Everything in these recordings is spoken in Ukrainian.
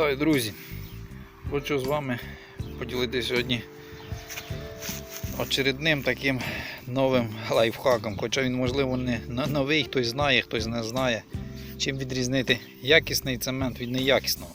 Вітаю, друзі! Хочу з вами поділитися сьогодні очередним таким новим лайфхаком. Хоча він, можливо, не новий, хтось знає, хтось не знає. Чим відрізнити якісний цемент від неякісного.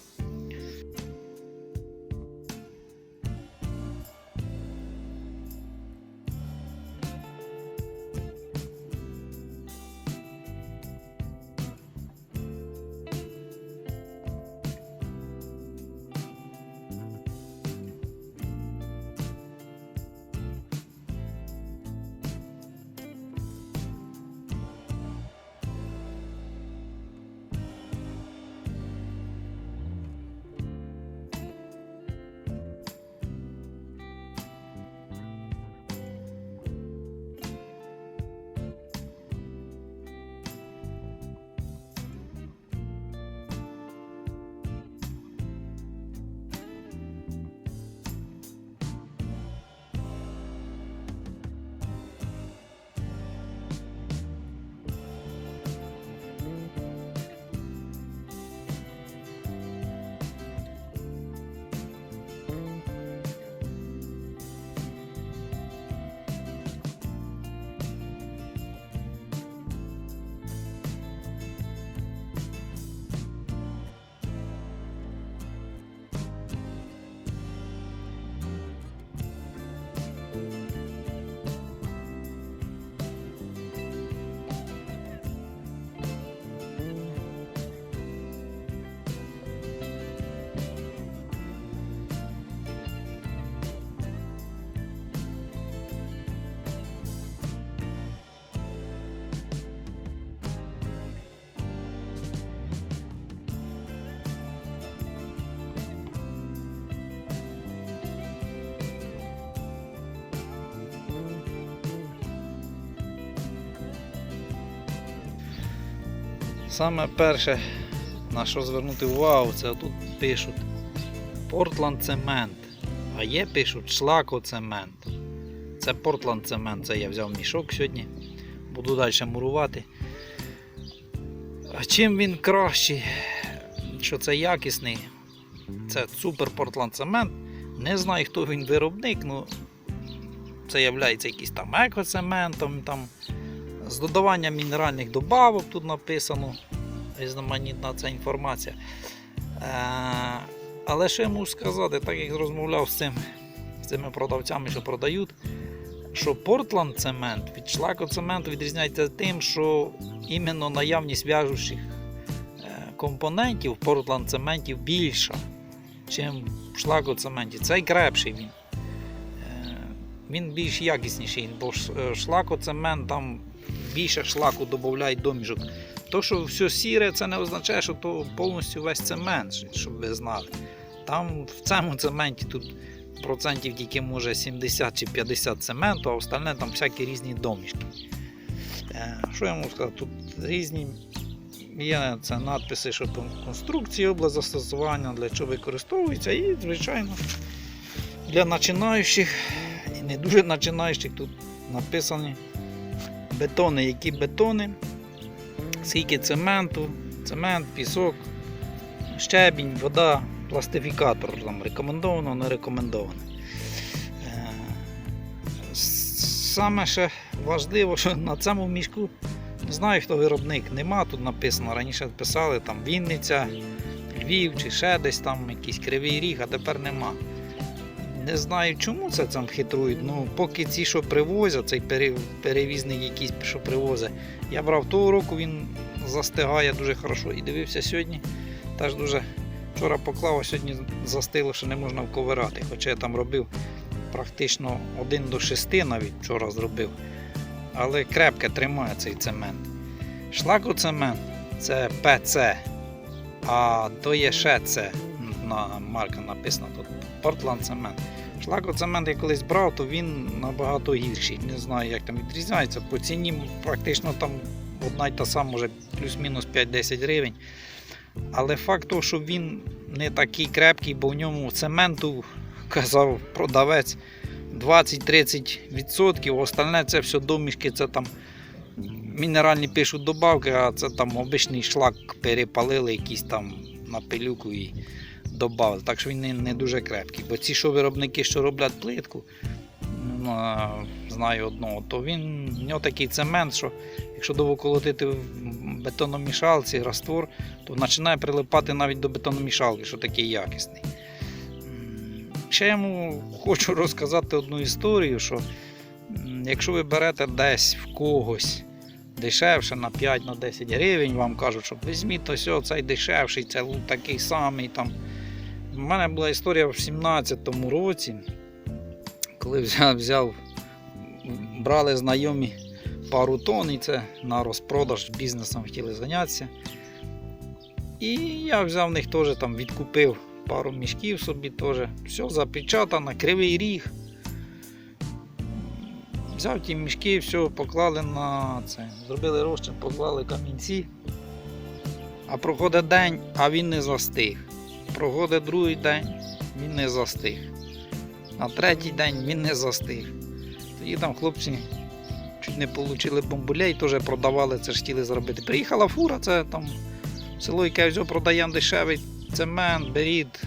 Саме перше, на що звернути увагу, це тут пишуть Портланд цемент. А є пишуть шлакоцемент. Це Портланд цемент, це я взяв мішок сьогодні. Буду далі мурувати. А чим він кращий? Що це якісний? Це супер Портланд цемент. Не знаю, хто він виробник, ну це є якийсь там екоцементом, там, з додаванням мінеральних добавок тут написано. Різноманітна ця інформація. Е, але я можу сказати, так як розмовляв з, цим, з цими продавцями, що продають, що Портланд цемент від шлакоцементу відрізняється тим, що іменно наявність в'яжучих е, компонентів в Портланд цементі більша, ніж в шлакоцементі. Цей крепший він. Е, Він більш якісніший, бо шлакоцемент там більше шлаку додають доміжок. То, що все сіре, це не означає, що то повністю весь цемент, щоб ви знали. Там в цьому цементі тут процентів тільки може 70 чи 50 цементу, а остальне там всякі різні домішки. Е, Що я можу сказати? Тут різні є це надписи, що там конструкції, область застосування, для чого використовується, і, звичайно, для починаючих і не дуже починаючих тут написані бетони, які бетони, скільки цементу, цемент, пісок, щебінь, вода, пластифікатор там рекомендовано, не рекомендовано. Е, Саме ще важливо, що на цьому мішку не знаю, хто виробник, нема тут написано. Раніше писали там Вінниця, Львів чи ще десь там якийсь кривий ріг, а тепер нема. Не знаю, чому це там хитрують. Ну, поки ці, що привозять, цей пере- перевізник якийсь, що привозить, я брав того року, він застигає дуже хорошо. І дивився сьогодні. Теж дуже вчора поклав, а сьогодні застило, що не можна вковирати. Хоча я там робив практично 1 до 6 навіть вчора зробив. Але крепко тримає цей цемент. Шлакоцемент це ПЦ, а то є ще це. На марка написано тут. Portland цемент. Шлакоцемент я колись брав, то він набагато гірший. Не знаю, як там відрізняється. По ціні практично там одна й та сама, може плюс-мінус 5-10 гривень. Але факт того, що він не такий крепкий, бо в ньому цементу, казав продавець, 20-30%, остальне це все домішки, це там мінеральні пишуть добавки, а це там обичний шлак перепалили якийсь там на пилюку і додали. Так що він не, не дуже крепкий. Бо ці що виробники, що роблять плитку, ну, знаю одного, то він в нього такий цемент, що якщо довоколотити в бетономішалці раствор, то починає прилипати навіть до бетономішалки, що такий якісний. Ще йому хочу розказати одну історію, що якщо ви берете десь в когось дешевше на 5-10 гривень, вам кажуть, що візьміть ось цей дешевший, це такий самий. Там. У мене була історія в 17-му році, коли взяв, взяв, брали знайомі пару тонн, і це на розпродаж бізнесом хотіли зайнятися. І я взяв в них теж там відкупив пару мішків собі теж. Все запечатано, кривий ріг. Взяв ті мішки, все поклали на це. Зробили розчин, поклали камінці. А проходить день, а він не застиг. Проходить другий день, він не застиг. На третій день він не застиг. Тоді там хлопці чуть не отримали бомбулей, теж продавали, це ж хотіли зробити. Приїхала фура, це там село, все продаємо дешевий цемент, беріть.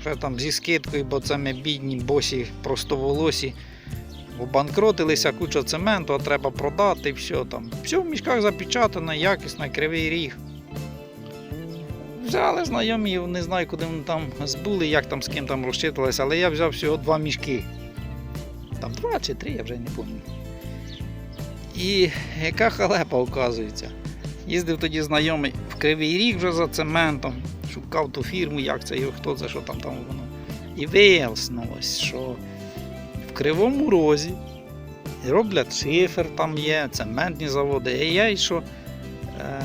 Ще там зі скидкою, бо це ми бідні, босі, простоволосі. Обанкротилися, куча цементу, а треба продати, все там. Все в мішках запечатано, якісно, кривий ріг. Взяли знайомі, не знаю, куди вони там збули, як там з ким там розчитувалися, але я взяв всього два мішки. Там два чи три, я вже не пам'ятаю. І яка халепа, оказується. Їздив тоді знайомий в Кривий Ріг вже за цементом, шукав ту фірму, як це його, хто це, що там там воно. І вияснилось, що в Кривому Розі роблять шифер, там є, цементні заводи. І я й що е,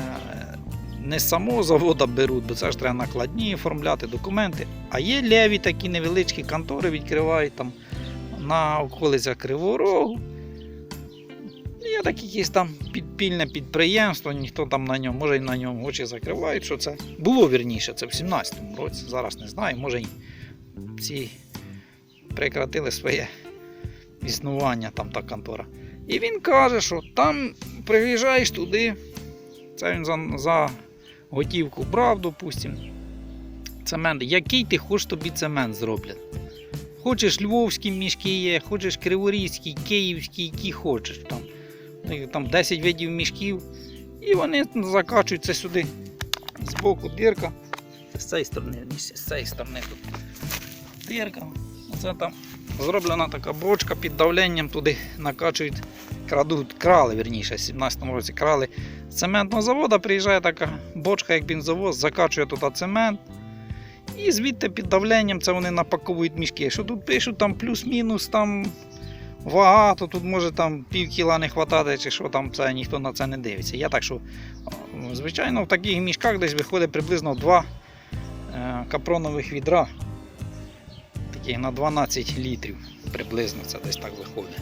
не з самого заводу беруть, бо це ж треба накладні оформляти документи. А є леві такі невеличкі контори, відкривають там на околицях Кривого Рогу. Є таке якесь там підпільне підприємство, ніхто там на ньому, може і на ньому очі закривають, що це було вірніше, це в 17-му році. Зараз не знаю, може й ці прекратили своє існування, там та контора. І він каже, що там приїжджаєш туди, це він за, за готівку брав, допустим. Цемент. Який ти хочеш тобі цемент зроблять? Хочеш львовські мішки є, хочеш криворізький, київський, які хочеш там. Ну, Там 10 видів мішків. І вони закачуються сюди. Збоку дирка. З цієї сторони, з цієї сторони тут дирка. Оце там зроблена така бочка під давленням туди накачують, крадуть, крали, вірніше, в 17-му році крали з цементного заводу, приїжджає така бочка, як бензовоз, закачує туди цемент. І звідти під давленням це вони напаковують мішки. Що тут пишуть там плюс-мінус там вага, то тут може там пів кіла не хватати, чи що там це ніхто на це не дивиться. Я так що, звичайно, в таких мішках десь виходить приблизно 2 е, капронових відра. Таких на 12 літрів приблизно це десь так виходить.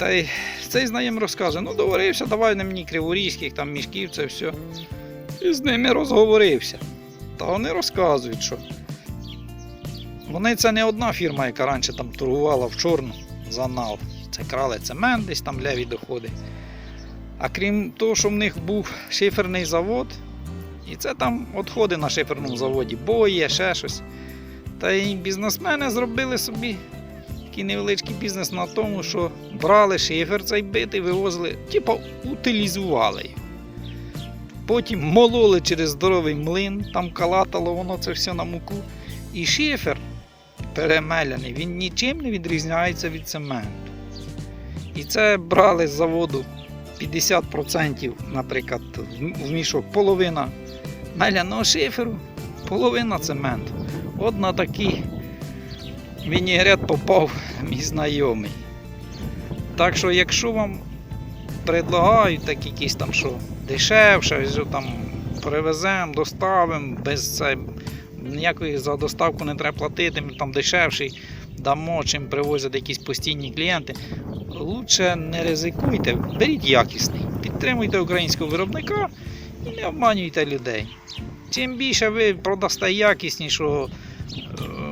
Та й цей знайомий розкаже, ну договорився, давай на мені криворізьких там мішків, це все. І з ними розговорився. Та вони розказують, що вони це не одна фірма, яка раніше там торгувала в чорну за нал. Це крали цемент, десь там леві доходи. А крім того, що в них був шиферний завод, і це там відходи на шиферному заводі, бої, ще щось. Та й бізнесмени зробили собі такий невеличкий бізнес на тому, що брали шифер цей битий, вивозили, типу утилізували. Потім мололи через здоровий млин, там калатало воно це все на муку. І шифер перемеляний, він нічим не відрізняється від цементу. І це брали з заводу 50%, наприклад, в- мішок половина меляного шиферу, половина цементу. От на такий вінігрет попав мій знайомий. Так що, якщо вам предлагають так якісь там, що дешевше, що там привеземо, доставимо, без це, ніякої за доставку не треба платити, ми там дешевший дамо, чим привозять якісь постійні клієнти. Лучше не ризикуйте, беріть якісний, підтримуйте українського виробника і не обманюйте людей. Чим більше ви продасте якіснішого е,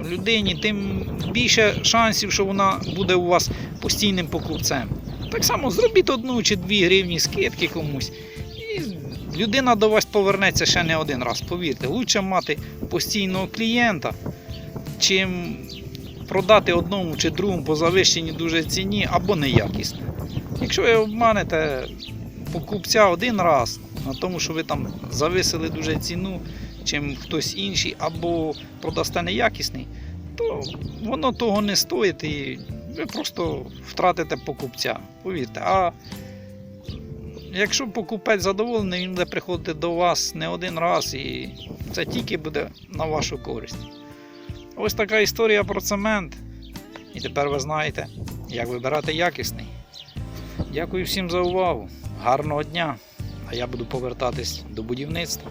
людині, тим більше шансів, що вона буде у вас постійним покупцем. Так само зробіть одну чи дві гривні скидки комусь. І людина до вас повернеться ще не один раз. Повірте, лучше мати постійного клієнта, чим продати одному чи другому по завищеній дуже ціні або неякісно. Якщо ви обманете покупця один раз на тому, що ви там зависили дуже ціну, чим хтось інший, або продасте неякісний, то воно того не стоїть і ви просто втратите покупця. Повірте. А якщо покупець задоволений, він буде приходити до вас не один раз, і це тільки буде на вашу користь. Ось така історія про цемент. І тепер ви знаєте, як вибирати якісний. Дякую всім за увагу. Гарного дня! А я буду повертатись до будівництва.